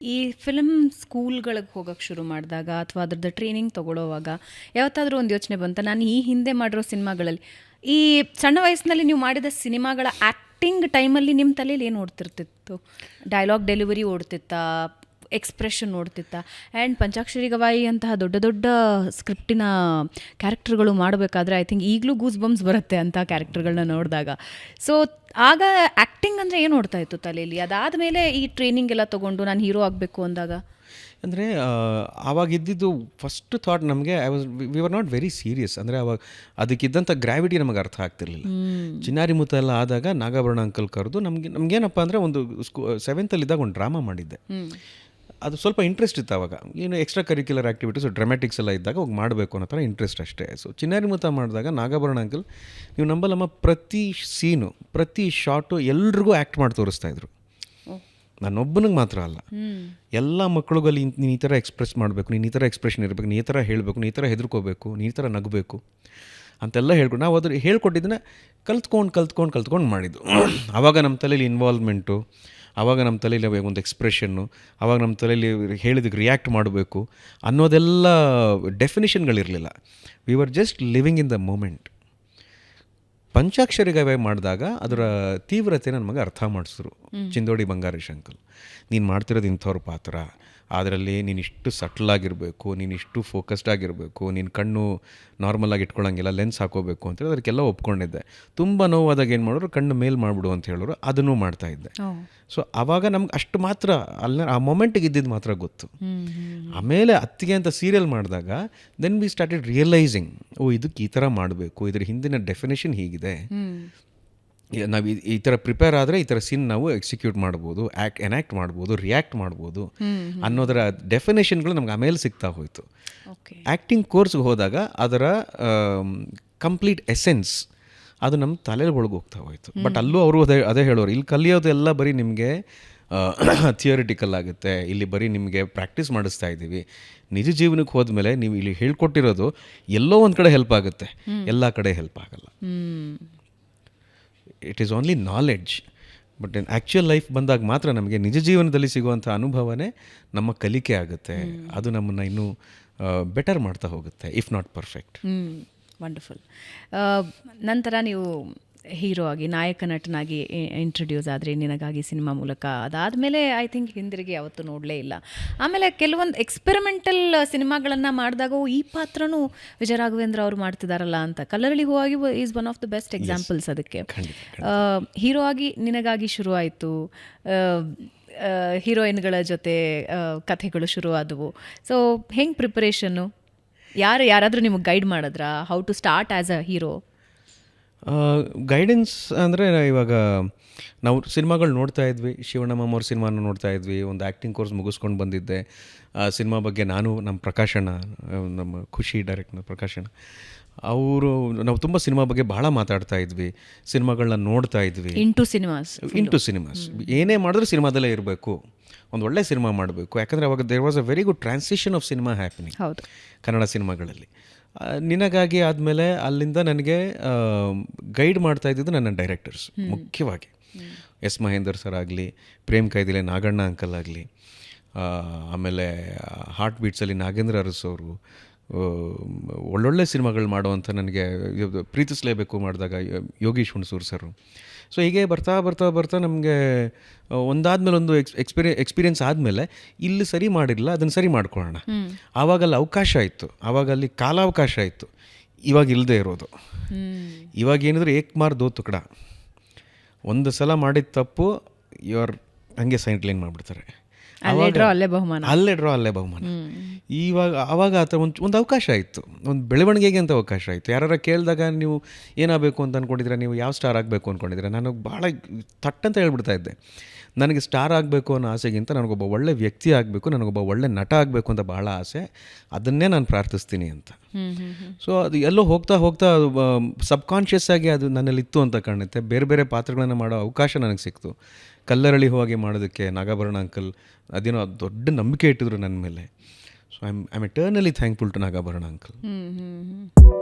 ಈ ಫಿಲ್ಮ್ ಸ್ಕೂಲ್ಗಳಿಗೆ ಹೋಗೋಕ್ಕೆ ಶುರು ಮಾಡಿದಾಗ ಅಥವಾ ಅದ್ರದ್ದು ಟ್ರೈನಿಂಗ್ ತೊಗೊಳ್ಳೋವಾಗ ಯಾವತ್ತಾದರೂ ಒಂದು ಯೋಚನೆ ಬಂತ, ನಾನು ಈ ಹಿಂದೆ ಮಾಡಿರೋ ಸಿನಿಮಾಗಳಲ್ಲಿ ಈ ಸಣ್ಣ ವಯಸ್ಸಿನಲ್ಲಿ ನೀವು ಮಾಡಿದ ಸಿನಿಮಾಗಳ ಆ್ಯಕ್ಟಿಂಗ್ ಟೈಮಲ್ಲಿ ನಿಮ್ಮ ತಲೆಯಲ್ಲಿ ಏನು ಓಡ್ತಿರ್ತಿತ್ತು? ಡೈಲಾಗ್ ಡೆಲಿವರಿ ಓಡ್ತಿತ್ತಾ? ಎಕ್ಸ್ಪ್ರೆಷನ್ ನೋಡ್ತಿತ್ತ ಆ್ಯಂಡ್ ಪಂಚಾಕ್ಷರಿ ಗವಾಯಿ ಅಂತಹ ದೊಡ್ಡ ದೊಡ್ಡ ಸ್ಕ್ರಿಪ್ಟಿನ ಕ್ಯಾರೆಕ್ಟರ್ಗಳು ಮಾಡಬೇಕಾದ್ರೆ ಐ ಥಿಂಕ್ ಈಗಲೂ ಗೂಸ್ ಬಂಬ್ಸ್ ಬರುತ್ತೆ ಅಂತ ಕ್ಯಾರೆಕ್ಟರ್ಗಳನ್ನ ನೋಡಿದಾಗ. ಸೊ ಆಗ ಆ್ಯಕ್ಟಿಂಗ್ ಅಂದರೆ ಏನು ನೋಡ್ತಾ ಇತ್ತು ತಲೆಯಲ್ಲಿ? ಅದಾದಮೇಲೆ ಈ ಟ್ರೈನಿಂಗ್ ಎಲ್ಲ ತೊಗೊಂಡು ನಾನು ಹೀರೋ ಆಗಬೇಕು ಅಂದಾಗ? ಅಂದರೆ ಆವಾಗ ಇದ್ದಿದ್ದು ಫಸ್ಟ್ ಥಾಟ್ ನಮಗೆ I was we are not very serious ಅಂದರೆ ಅವಾಗ ಅದಕ್ಕಿದ್ದಂಥ ಗ್ರಾವಿಟಿ ನಮಗೆ ಅರ್ಥ ಆಗ್ತಿರ್ಲಿಲ್ಲ. ಚಿನ್ನಾರಿ ಮುತ್ತ ಎಲ್ಲ ಆದಾಗ ನಾಗಾಭರಣ ಅಂಕಲ್ ಕರೆದು ನಮಗೆ ನಮಗೇನಪ್ಪ ಅಂದರೆ ಒಂದು ಸ್ಕೂ ಸೆವೆಂತಲ್ಲಿದ್ದಾಗ ಒಂದು ಡ್ರಾಮಾ ಮಾಡಿದ್ದೆ. ಅದು ಸ್ವಲ್ಪ ಇಂಟ್ರೆಸ್ಟ್ ಇತ್ತು ಅವಾಗ. ಏನು ಎಕ್ಸ್ಟ್ರಾ ಕರಿಕ್ಯುಲರ್ ಆ್ಯಕ್ಟಿವಿಟೀಸ್ ಡ್ರಾಮ್ಯಾಟಿಕ್ಸ್ ಎಲ್ಲ ಇದ್ದಾಗ ಹೋಗಿ ಮಾಡಬೇಕು ಅನ್ನೋ ಥರ ಇಂಟ್ರೆಸ್ಟ್ ಅಷ್ಟೇ. ಸೊ ಚಿನ್ನಾರಿ ಮುತ್ತ ಮಾಡಿದಾಗ ನಾಗಾಭರಣ ಅಂಕಲ್ ನೀವು ನಂಬಲಮ್ಮ ಪ್ರತಿ ಸೀನು ಪ್ರತಿ ಶಾಟು ಎಲ್ರಿಗೂ ಆ್ಯಕ್ಟ್ ಮಾಡಿ ತೋರಿಸ್ತಾ ಇದ್ರು. ನಾನೊಬ್ಬನಿಗೆ ಮಾತ್ರ ಅಲ್ಲ. ಎಲ್ಲ ಮಕ್ಕಳಿಗೂ ಅಲ್ಲಿ ನೀನು ಈ ಥರ ಎಕ್ಸ್ಪ್ರೆಸ್ ಮಾಡಬೇಕು ನೀನು ಈ ಥರ ಎಕ್ಸ್ಪ್ರೆಷನ್ ಇರಬೇಕು ನೀ ಈ ಥರ ಹೇಳಬೇಕು ನೀ ಈ ಥರ ಹೆದರ್ಕೋಬೇಕು ನೀ ಈ ಥರ ನಗಬೇಕು ಅಂತೆಲ್ಲ ಹೇಳ್ಕೊಂಡು ನಾವು ಅದ್ರ ಹೇಳ್ಕೊಟ್ಟಿದ್ದನ್ನ ಕಲ್ತ್ಕೊಂಡು ಕಲ್ತ್ಕೊಂಡು ಕಲ್ತ್ಕೊಂಡು ಮಾಡಿದ್ದು. ಆವಾಗ ನಮ್ಮ ತಲೆಯಲ್ಲಿ ಇನ್ವಾಲ್ವ್ಮೆಂಟು ಆವಾಗ ನಮ್ಮ ತಲೆಯಲ್ಲಿ ಒಂದು ಎಕ್ಸ್ಪ್ರೆಷನ್ನು ಆವಾಗ ನಮ್ಮ ತಲೆಯಲ್ಲಿ ಹೇಳಿದಕ್ಕೆ ರಿಯಾಕ್ಟ್ ಮಾಡಬೇಕು ಅನ್ನೋದೆಲ್ಲ ಡೆಫಿನಿಷನ್ಗಳಿರಲಿಲ್ಲ we are just living in the moment Panchakshari Gavai ಮಾಡಿದಾಗ ಅದರ ತೀವ್ರತೆ ಮಗ ಅರ್ಥ ಮಾಡಿಸಿದ್ರು ಚಿಂದೋಡಿ ಬಂಗಾರಿ ಶಂಕಲ್ ನೀನು ಮಾಡ್ತಿರೋದು ಇಂಥವ್ರ ಪಾತ್ರ. ಅದರಲ್ಲಿ ನೀನು ಇಷ್ಟು ಸಟ್ಲ್ ಆಗಿರಬೇಕು ನೀನು ಇಷ್ಟು ಫೋಕಸ್ಡ್ ಆಗಿರಬೇಕು ನೀನು ಕಣ್ಣು ನಾರ್ಮಲ್ ಆಗಿ ಇಟ್ಕೊಳ್ಳೋಂಗಿಲ್ಲ ಲೆನ್ಸ್ ಹಾಕೋಬೇಕು ಅಂತೇಳಿ ಅದಕ್ಕೆಲ್ಲ ಒಪ್ಕೊಂಡಿದ್ದೆ. ತುಂಬ ನೋವಾದಾಗ ಏನು ಮಾಡೋರು ಕಣ್ಣು ಮೇಲ್ ಮಾಡಿಬಿಡು ಅಂತ ಹೇಳೋರು ಅದನ್ನು ಮಾಡ್ತಾ ಇದ್ದೆ. ಸೊ ಆವಾಗ ನಮ್ಗೆ ಅಷ್ಟು ಮಾತ್ರ ಅಲ್ಲಿ ಆ ಮೊಮೆಂಟ್ಗೆ ಇದ್ದಿದ್ದು ಮಾತ್ರ ಗೊತ್ತು. ಆಮೇಲೆ ಅತ್ತಿಗೆ ಅಂತ ಸೀರಿಯಲ್ ಮಾಡಿದಾಗ ದೆನ್ ವಿ ಸ್ಟಾರ್ಟೆಡ್ ರಿಯಲೈಸಿಂಗ್ ಓ ಇದಕ್ಕೆ ಈ ಥರ ಮಾಡಬೇಕು ಇದ್ರ ಹಿಂದಿನ ಡೆಫಿನೇಷನ್ ಹೀಗಿದೆ. ನಾವು ಈ ಥರ ಪ್ರಿಪೇರ್ ಆದರೆ ಈ ಥರ ಸೀನ್ ನಾವು ಎಕ್ಸಿಕ್ಯೂಟ್ ಮಾಡ್ಬೋದು ಆ್ಯಕ್ಟ್ ಎನ್ಯಾಕ್ಟ್ ಮಾಡ್ಬೋದು ರಿಯಾಕ್ಟ್ ಮಾಡ್ಬೋದು ಅನ್ನೋದರ ಡೆಫಿನೇಷನ್ಗಳು ನಮ್ಗೆ ಆಮೇಲೆ ಸಿಗ್ತಾ ಹೋಯಿತು. ಆ್ಯಕ್ಟಿಂಗ್ ಕೋರ್ಸ್ಗೆ ಹೋದಾಗ ಅದರ ಕಂಪ್ಲೀಟ್ ಎಸೆನ್ಸ್ ಅದು ನಮ್ಮ ತಲೆ ಒಳಗೆ ಹೋಗ್ತಾ ಹೋಯಿತು. ಬಟ್ ಅಲ್ಲೂ ಅವರು ಅದೇ ಅದೇ ಹೇಳೋರು ಇಲ್ಲಿ ಕಲಿಯೋದೆಲ್ಲ ಬರೀ ನಿಮಗೆ ಥಿಯರಿಟಿಕಲ್ ಆಗುತ್ತೆ. ಇಲ್ಲಿ ಬರೀ ನಿಮಗೆ ಪ್ರಾಕ್ಟೀಸ್ ಮಾಡಿಸ್ತಾ ಇದ್ದೀವಿ. ನಿಜ ಜೀವನಕ್ಕೆ ಹೋದ್ಮೇಲೆ ನೀವು ಇಲ್ಲಿ ಹೇಳ್ಕೊಟ್ಟಿರೋದು ಎಲ್ಲೋ ಒಂದು ಕಡೆ ಹೆಲ್ಪ್ ಆಗುತ್ತೆ. ಎಲ್ಲ ಕಡೆ ಹೆಲ್ಪ್ ಆಗಲ್ಲ. It is only knowledge but in actual life ಬಂದಾಗ ಮಾತ್ರ ನಮಗೆ ನಿಜ ಜೀವನದಲ್ಲಿ ಸಿಗುವಂಥ ಅನುಭವನೇ ನಮ್ಮ ಕಲಿಕೆ ಆಗುತ್ತೆ. ಅದು ನಮ್ಮನ್ನು ಇನ್ನೂ ಬೆಟರ್ ಮಾಡ್ತಾ ಹೋಗುತ್ತೆ ಇಫ್ ನಾಟ್ ಪರ್ಫೆಕ್ಟ್ ವಂಡರ್ಫುಲ್ ನಂತರ ನೀವು ಹೀರೋ ಆಗಿ ನಾಯಕ ನಟನಾಗಿ ಇಂಟ್ರಡ್ಯೂಸ್ ಆದರೆ ನಿನಗಾಗಿ ಸಿನಿಮಾ ಮೂಲಕ ಅದಾದಮೇಲೆ ಐ ಥಿಂಕ್ ಹಿಂದಿರುಗಿ ಅವತ್ತು ನೋಡಲೇ ಇಲ್ಲ. ಆಮೇಲೆ ಕೆಲವೊಂದು ಎಕ್ಸ್ಪೆರಿಮೆಂಟಲ್ ಸಿನಿಮಾಗಳನ್ನು ಮಾಡಿದಾಗ ಈ ಪಾತ್ರನೂ ವಿಜಯ ರಾಘವೇಂದ್ರ ಅವರು ಮಾಡ್ತಿದಾರಲ್ಲ ಅಂತ. Kallarali Hoovagi is one of the best examples ಅದಕ್ಕೆ. ಹೀರೋ ಆಗಿ ನಿನಗಾಗಿ ಶುರು ಆಯಿತು ಹೀರೋಯಿನ್ಗಳ ಜೊತೆ ಕಥೆಗಳು ಶುರು ಆದವು ಸೊ ಹೆಂಗೆ ಪ್ರಿಪರೇಷನ್ನು ಯಾರು ಯಾರಾದರೂ ನಿಮಗೆ ಗೈಡ್ ಮಾಡಿದ್ರಾ? How to start as a hero guidance ಅಂದರೆ ಇವಾಗ ನಾವು ಸಿನಿಮಾಗಳು ನೋಡ್ತಾ ಇದ್ವಿ. ಶಿವಣ್ಣಮ್ಮ ಅವ್ರ ಸಿನಿಮಾನ ನೋಡ್ತಾ ಇದ್ವಿ. ಒಂದು ಆ್ಯಕ್ಟಿಂಗ್ ಕೋರ್ಸ್ ಮುಗಿಸ್ಕೊಂಡು ಬಂದಿದ್ದೆ. ಆ ಸಿನಿಮಾ ಬಗ್ಗೆ ನಾನು ನಮ್ಮ ಪ್ರಕಾಶಣ ನಮ್ಮ ಖುಷಿ ಡೈರೆಕ್ಟ್ನ ಪ್ರಕಾಶಣ ಅವರು ನಾವು ತುಂಬ ಸಿನಿಮಾ ಬಗ್ಗೆ ಭಾಳ ಮಾತಾಡ್ತಾ ಇದ್ವಿ. ಸಿನಿಮಾಗಳನ್ನ ನೋಡ್ತಾ ಇದ್ವಿ. ಇಂಟು ಸಿನಿಮಾಸ್ ಇಂಟು ಸಿನಿಮಾಸ್ ಏನೇ ಮಾಡಿದ್ರೂ ಸಿನಿಮಾದಲ್ಲೇ ಇರಬೇಕು. ಒಂದು ಒಳ್ಳೆ ಸಿನಿಮಾ ಮಾಡಬೇಕು. ಯಾಕಂದರೆ ಅವಾಗ there was a very good transition of cinema happening ಹೌದು. ಕನ್ನಡ ಸಿನಿಮಾಗಳಲ್ಲಿ. ನಿನಗಾಗಿ ಆದಮೇಲೆ ಅಲ್ಲಿಂದ ನನಗೆ ಗೈಡ್ ಮಾಡ್ತಾ ಇದ್ದಿದ್ದು ನನ್ನ ಡೈರೆಕ್ಟರ್ಸ್ ಮುಖ್ಯವಾಗಿ. ಎಸ್ ಮಹೇಂದರ್ ಸರ್ ಆಗಲಿ ಪ್ರೇಮ್ ಕೈದಿಲೆ ನಾಗಣ್ಣ ಅಂಕಲ್ ಆಗಲಿ ಆಮೇಲೆ ಹಾರ್ಟ್ ಬೀಟ್ಸಲ್ಲಿ ನಾಗೇಂದ್ರ ಅರಸ್ ಅವರು ಒಳ್ಳೊಳ್ಳೆ ಸಿನಿಮಾಗಳು ಮಾಡುವಂಥ ನನಗೆ ಪ್ರೀತಿಸಲೇಬೇಕು ಮಾಡಿದಾಗ ಯೋಗೀಶ್ ಹುಣಸೂರು ಸರು. ಸೊ ಹೀಗೆ ಬರ್ತಾ ಬರ್ತಾ ಬರ್ತಾ ನಮಗೆ ಒಂದಾದ್ಮೇಲೆ ಒಂದು ಎಕ್ಸ್ ಎಕ್ಸ್ಪೀರಿಯ ಎಕ್ಸ್ಪೀರಿಯೆನ್ಸ್ ಆದಮೇಲೆ ಇಲ್ಲಿ ಸರಿ ಮಾಡಿರಲಿಲ್ಲ ಅದನ್ನು ಸರಿ ಮಾಡ್ಕೊಳ್ಳೋಣ. ಆವಾಗ ಅಲ್ಲಿ ಅವಕಾಶ ಇತ್ತು. ಆವಾಗ ಅಲ್ಲಿ ಕಾಲಾವಕಾಶ ಇತ್ತು. ಇವಾಗ ಇಲ್ಲದೆ ಇರೋದು. ಇವಾಗ ಏನಿದ್ರೆ ಏಕ್ ಮಾರ್ ದೋತು ತುಕಡ ಒಂದು ಸಲ ಮಾಡಿದ ತಪ್ಪು ಇವ್ರ ಹಂಗೆ ಸೈಂಟ್ಲೈನ್ ಲೈನ್ ಮಾಡಿಬಿಡ್ತಾರೆ. ಅಲ್ಲೇ ಡ್ರಾ ಅಲ್ಲೇ ಬಹುಮಾನ. ಅಲ್ಲೇ ಡ್ರಾ ಅಲ್ಲೇ ಬಹುಮಾನ. ಇವಾಗ ಆವಾಗ ಆತ ಒಂದು ಒಂದು ಅವಕಾಶ ಆಯಿತು ಒಂದು ಬೆಳವಣಿಗೆಗೆ ಅಂತ ಅವಕಾಶ ಆಯಿತು ಯಾರು ಕೇಳಿದಾಗ ನೀವು ಏನಾಗಬೇಕು ಅಂತ ಅಂದ್ಕೊಂಡಿದ್ರೆ ನೀವು ಯಾವ ಸ್ಟಾರ್ ಆಗಬೇಕು ಅಂದ್ಕೊಂಡಿದ್ರೆ ನನಗೆ ಭಾಳ ತಟ್ಟಂತ ಹೇಳ್ಬಿಡ್ತಾ ಇದ್ದೆ. ನನಗೆ ಸ್ಟಾರ್ ಆಗಬೇಕು ಅನ್ನೋ ಆಸೆಗಿಂತ ನನಗೊಬ್ಬ ಒಳ್ಳೆ ವ್ಯಕ್ತಿ ಆಗಬೇಕು ನನಗೊಬ್ಬ ಒಳ್ಳೆ ನಟ ಆಗಬೇಕು ಅಂತ ಭಾಳ ಆಸೆ. ಅದನ್ನೇ ನಾನು ಪ್ರಾರ್ಥಿಸ್ತೀನಿ ಅಂತ. ಸೊ ಅದು ಎಲ್ಲೋ ಹೋಗ್ತಾ ಹೋಗ್ತಾ ಅದು ಸಬ್ಕಾನ್ಷಿಯಸ್ ಆಗಿ ಅದು ನನ್ನಲ್ಲಿ ಇತ್ತು ಅಂತ ಕಾಣುತ್ತೆ. ಬೇರೆ ಬೇರೆ ಪಾತ್ರಗಳನ್ನು ಮಾಡೋ ಅವಕಾಶ ನನಗೆ ಸಿಕ್ತು. ಕಲ್ಲರಳಿ ಹೋಗಿ ಮಾಡೋದಕ್ಕೆ ನಾಗಾಭರಣ ಅಂಕಲ್ ಅದೇನೋ ದೊಡ್ಡ ನಂಬಿಕೆ ಇಟ್ಟಿದ್ರು ನನ್ನ ಮೇಲೆ. So I am eternally thankful to Nagabharana uncle ಹ್ಞೂ ಹ್ಞೂ